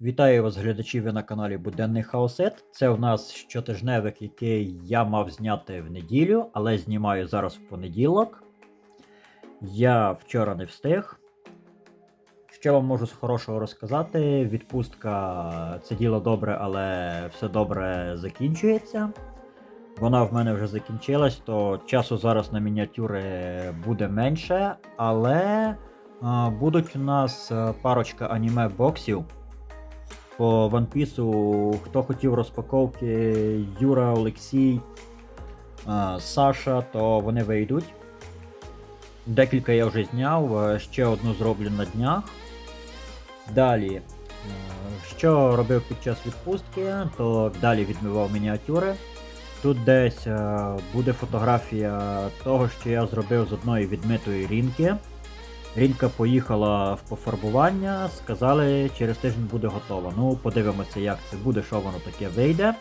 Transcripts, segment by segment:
Вітаю вас, глядачі, ви на каналі Буденний Хаосет. Це у нас щотижневик, який я мав зняти в неділю, але знімаю зараз в понеділок. Я вчора не встиг. Що вам можу з хорошого розказати? Відпустка це діло добре, але все добре закінчується. Вона в мене вже закінчилась, то часу зараз на мініатюри буде менше, але будуть у нас е, парочка аніме боксів. One Piece, хто хотів розпаковки Юра, Олексій, Саша, то вони вийдуть. Декілька я вже зняв, ще одну зроблю на днях. Далі, що робив під час відпустки, то далі відмивав мініатюри. Тут десь буде фотографія того, що я зробив з одної відмитої рінки. Рінка поїхала в пофарбування, сказали, через тиждень буде готова. Ну, подивимося, як це буде, що воно таке вийде.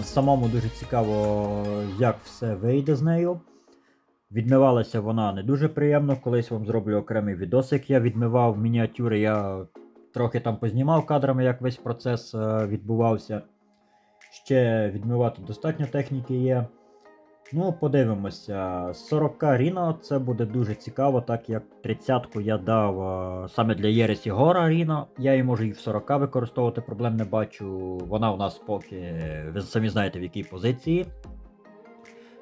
Е, Самому дуже цікаво, як все вийде з нею. Відмивалася вона не дуже приємно. Колись вам зроблю окремий відосик. Я відмивав мініатюри, я трохи там познімав кадрами, як весь процес е, відбувався. Ще відмивати достатньо техніки є. Ну, подивимося. 40 Ріно це буде дуже цікаво, так як 30-ку я дав е, саме для Єресі Гора Ріно. Я її можу і в 40 використовувати, проблем не бачу. Вона у нас поки, ви самі знаєте в якій позиції.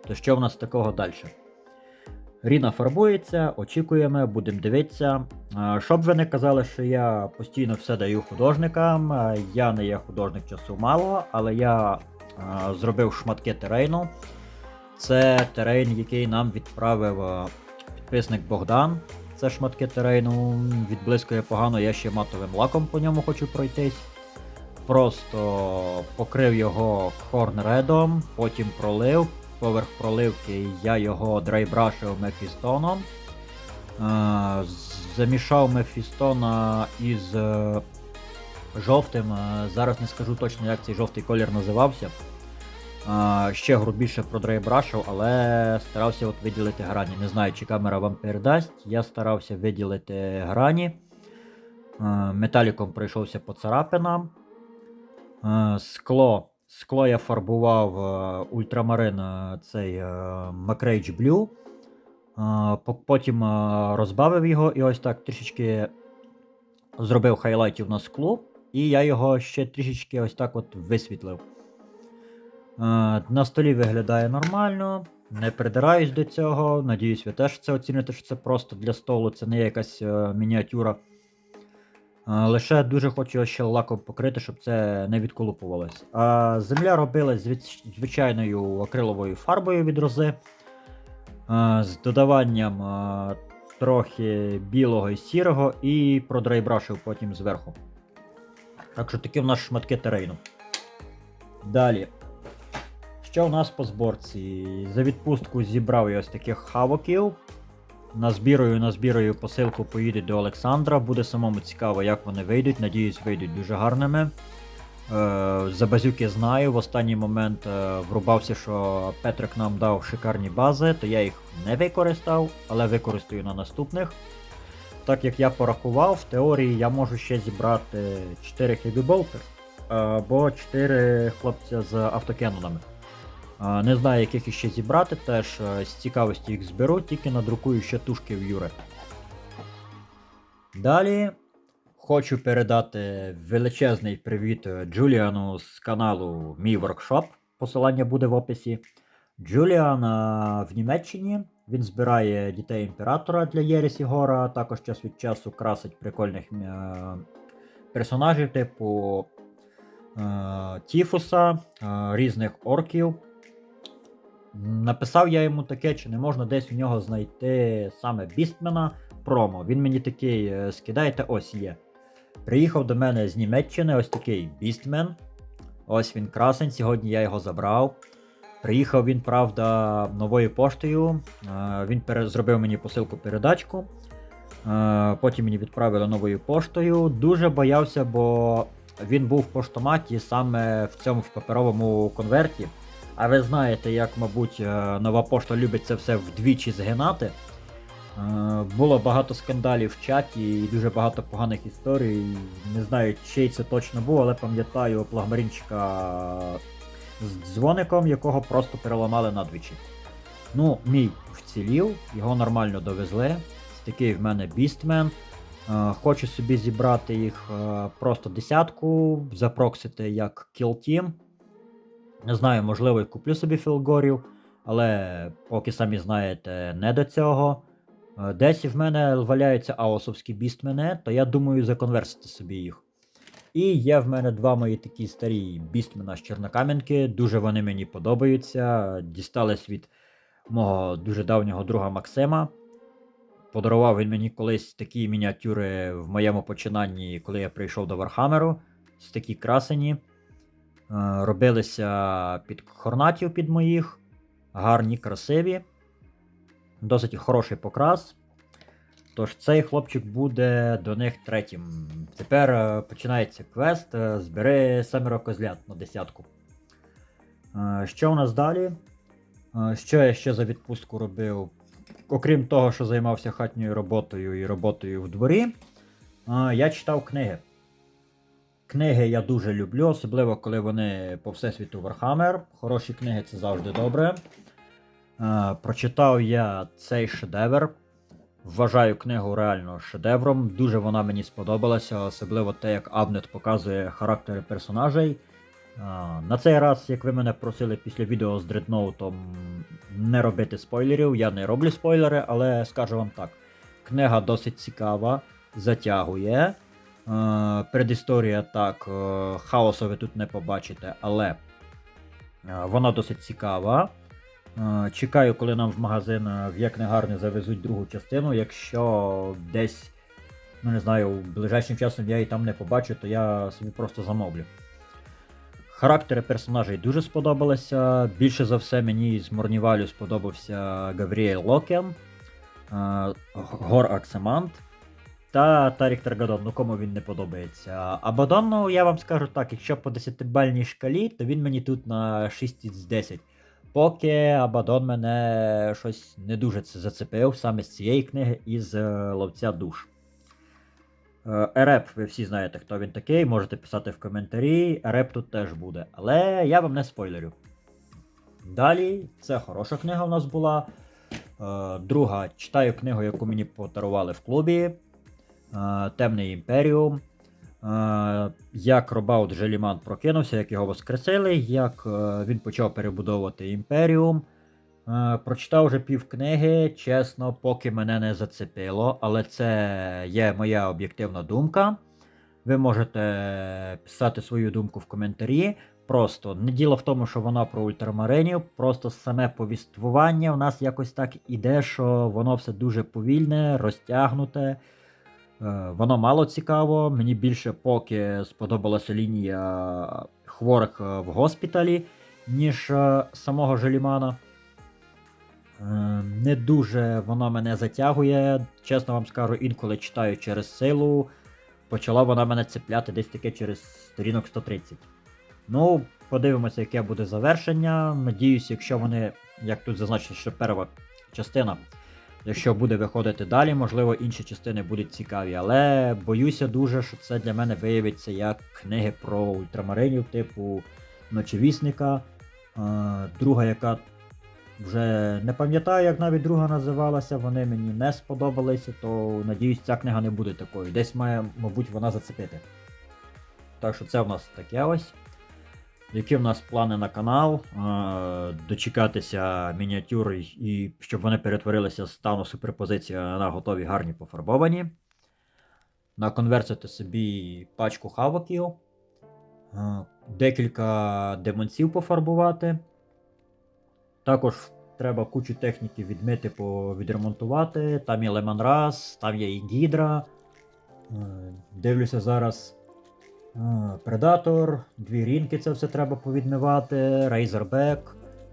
То що в нас такого далі? Ріна фарбується, очікуємо, будемо дивитися. Е, Щоб ви не казали, що я постійно все даю художникам. е, Я не є художник часу мало, але я зробив шматки терейну. Це терейн, який нам відправив е, підписник Богдан. Це шматки терейну. Відблискує погано, я ще матовим лаком по ньому хочу пройтись. Просто покрив його хорнредом, потім пролив. Поверх проливки я його драйбрашив мефістоном. Е, замішав мефістона із е, жовтим. Зараз не скажу точно, як цей жовтий колір називався. Ще грубіше продрайбрашив, але старався от виділити грані. Не знаю, чи камера вам передасть. Я старався виділити грані. Металіком пройшовся по царапинам. Скло. Скло я фарбував ультрамарин цей Blue. Е, Потім розбавив його і ось так трішечки зробив хайлайтів на склу. І я його ще трішечки ось так от висвітлив. Е, На столі виглядає нормально, не придираюсь до цього. Надіюсь, ви теж це оціните, що це просто для столу, це не якась е, мініатюра. Е, Лише дуже хочу ще лаком покрити, щоб це не відколупувалось. А земля робилась звич- звичайною акриловою фарбою від рози. З додаванням трохи білого і сірого і продрайбрашив потім зверху. Так що такі в нас шматки терейну. Далі. Що у нас по зборці? За відпустку зібрав я ось таких хавоків. Назбірую, назбірую посилку поїдуть до Олександра. Буде самому цікаво, як вони вийдуть. Надіюсь, вийдуть дуже гарними. Е, за базюки знаю. В останній момент е, врубався, що Петрик нам дав шикарні бази, то я їх не використав, але використаю на наступних. Так як я порахував, в теорії я можу ще зібрати 4 хебіболтер або 4 хлопця з автокенонами. Не знаю, яких іще зібрати, теж е, з цікавості їх зберу, тільки надрукую ще тушки в Юре. Далі хочу передати величезний привіт е, Джуліану з каналу Мій Воркшоп. Посилання буде в описі. Джуліан е, в Німеччині. Він збирає дітей імператора для Єресі Гора, також час від часу красить прикольних персонажів, типу Тіфуса, різних орків. Написав я йому таке, чи не можна десь у нього знайти саме Бістмена промо. Він мені такий е, скидайте, ось є. Приїхав до мене з Німеччини, ось такий Бістмен. Ось він красень, сьогодні я його забрав. Приїхав він, правда, новою поштою. Е, Він зробив мені посилку передачку. Е, Потім мені відправили новою поштою. Дуже боявся, бо він був в поштоматі саме в цьому в паперовому конверті. А ви знаєте, як, мабуть, е, нова пошта любить це все вдвічі згинати. Е, Було багато скандалів в чаті і дуже багато поганих історій. Не знаю, чий це точно був, але пам'ятаю плагмарінчика з дзвоником, якого просто переламали надвічі. Ну, мій вцілів, його нормально довезли. Такий в мене бістмен. Е, Хочу собі зібрати їх просто десятку, запроксити як кіл-тім. Не знаю, можливо, і куплю собі філгорів, але поки самі знаєте, не до цього. Е, Десь в мене валяються аосовські бістмени, то я думаю законверсити собі їх. І є в мене два мої такі старі бістмена з Чорнокам'янки. Дуже вони мені подобаються. Дістались від мого дуже давнього друга Максима. Подарував він мені колись такі мініатюри в моєму починанні, коли я прийшов до Вархамеру. Ось такі красені. Е, Робилися під хорнатів під моїх. Гарні, красиві. Досить хороший покрас. Тож цей хлопчик буде до них третім. Тепер е, починається квест. е, Збери семеро козлят на десятку. Що у нас далі? Що я ще за відпустку робив? Окрім того, що займався хатньою роботою і роботою в дворі, я читав книги. Книги я дуже люблю, особливо коли вони по всесвіту Warhammer. Хороші книги це завжди добре. Е, Прочитав я цей шедевр. Вважаю книгу реально шедевром. Дуже вона мені сподобалася, особливо те, як Абнет показує характери персонажей. На цей раз, як ви мене просили після відео з дредноутом не робити спойлерів, я не роблю спойлери, але скажу вам так: книга досить цікава, затягує. Е, Предісторія так, е, хаосу ви тут не побачите, але е, вона досить цікава. Чекаю, коли нам в магазин в як негарне завезуть другу частину. Якщо десь, ну не знаю, ближайшим часом я її там не побачу, то я собі просто замовлю. Характери персонажей дуже сподобалися. Більше за все мені з Морнівалю сподобався Гавріель Локен, Гор Аксемант та Тарік Таргадон. Ну кому він не подобається. Абадон, ну я вам скажу так, якщо по 10-бальній шкалі, то він мені тут на 6 з 10. Поки Абадон мене щось не дуже це зацепив саме з цієї книги із е, ловця душ. Е, Ереп, ви всі знаєте, хто він такий, можете писати в коментарі. Ереп тут теж буде, але я вам не спойлерю. Далі, це хороша книга у нас була. Е, Друга, читаю книгу, яку мені подарували в клубі. Темний імперіум. Як Робаут Желіман прокинувся, як його воскресили, як е, він почав перебудовувати імперіум. Прочитав вже пів книги, чесно, поки мене не зацепило, але це є моя об'єктивна думка. Ви можете писати свою думку в коментарі. Просто не діло в тому, що вона про ультрамаринів, просто саме повіствування в нас якось так іде, що воно все дуже повільне, розтягнуте. Е, Воно мало цікаво. Мені більше поки сподобалася лінія хворих е, в госпіталі, ніж е, самого Желімана. Не дуже воно мене затягує. Чесно вам скажу, інколи читаю через силу. Почала вона мене цепляти десь таке через сторінок 130. Ну, подивимося, яке буде завершення. Надіюсь, якщо вони, як тут зазначено, що перша частина, якщо буде виходити далі, можливо, інші частини будуть цікаві. Але боюся дуже, що це для мене виявиться як книги про ультрамаринів, типу Ночевісника. Е, Друга, яка вже не пам'ятаю, як навіть друга називалася, вони мені не сподобалися, то надіюсь, ця книга не буде такою. Десь має, мабуть, вона зацепити. Так що це в нас таке ось. Які в нас плани на канал? Е, Дочекатися мініатюр і- щоб вони перетворилися з стану суперпозиція на готові гарні пофарбовані. Наконверсити собі пачку хавоків. Е, Декілька демонців пофарбувати. Також треба кучу техніки відмити, відремонтувати. Там є Лемонраз, там є і Гідра. Е, Дивлюся зараз. Предатор, дві рінки це все треба повідмивати.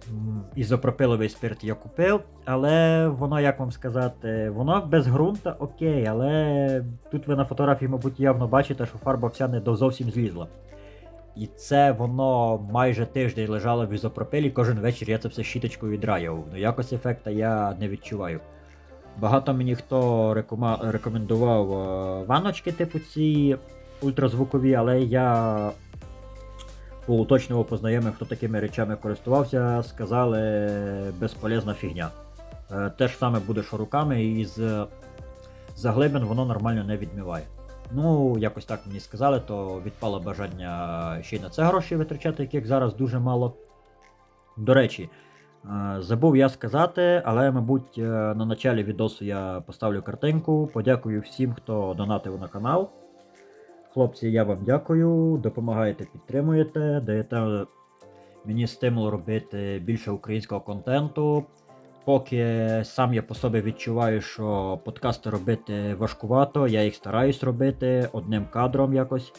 М, Ізопропиловий спирт я купив, але воно, як вам сказати, воно без ґрунта окей, але тут ви на фотографії, мабуть, явно бачите, що фарба вся не до зовсім злізла. І це воно майже тиждень лежало в ізопропилі, кожен вечір я це все щіточкою відраював. Ну якось ефекта я не відчуваю. Багато мені хто рекома- рекомендував е, ваночки, типу ці ультразвукові, але я поуточнював познайомих, хто такими речами користувався, сказали безполезна фігня. Е, Те ж саме буде, що руками, і з заглибин воно нормально не відмиває. Ну, якось так мені сказали, то відпало бажання ще й на це гроші витрачати, яких зараз дуже мало. До речі, е, забув я сказати, але, мабуть, е, на началі відосу я поставлю картинку. Подякую всім, хто донатив на канал. Хлопці, я вам дякую, допомагаєте, підтримуєте, даєте мені стимул робити більше українського контенту. Поки сам я по собі відчуваю, що подкасти робити важкувато, я їх стараюсь робити одним кадром якось.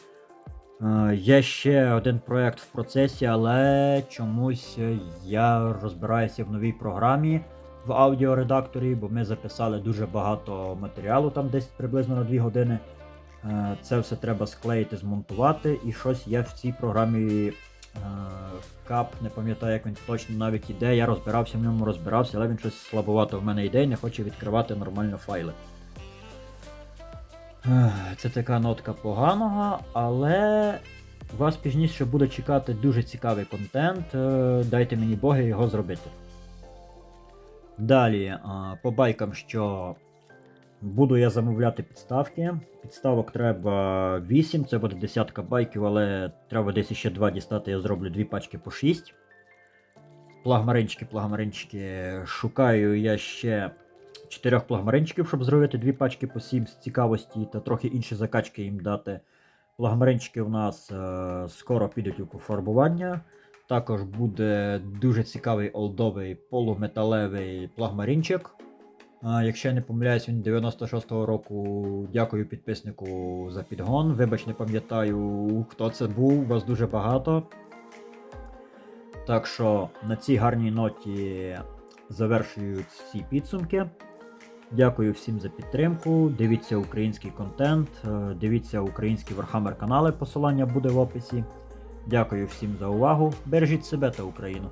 Е, Є ще один проект в процесі, але чомусь я розбираюся в новій програмі в аудіоредакторі, бо ми записали дуже багато матеріалу, там десь приблизно на 2 години. Е, Це все треба склеїти, змонтувати, і щось є в цій програмі. е, Кап, не пам'ятаю, як він точно навіть іде. Я розбирався в ньому, розбирався, але він щось слабовато в мене йде і не хоче відкривати нормально файли. Це така нотка поганого, але вас пізніше буде чекати дуже цікавий контент. Е, Дайте мені боги його зробити. Далі, по байкам, що буду я замовляти підставки. Підставок треба 8, це буде десятка байків, але треба десь ще 2 дістати, я зроблю 2 пачки по 6. Плагмаринчики, плагмаринчики. Шукаю я ще 4 плагмаринчиків, щоб зробити 2 пачки по 7 з цікавості та трохи інші закачки їм дати. Плагмаринчики у нас е, скоро підуть у пофарбування. Також буде дуже цікавий олдовий полуметалевий плагмаринчик. Якщо я не помиляюсь, він 96-го року. Дякую підписнику за підгон. Вибач, не пам'ятаю, хто це був, вас дуже багато. Так що на цій гарній ноті завершую всі підсумки. Дякую всім за підтримку. Дивіться український контент, е, дивіться українські Warhammer канали, посилання буде в описі. Дякую всім за увагу. Бережіть себе та Україну.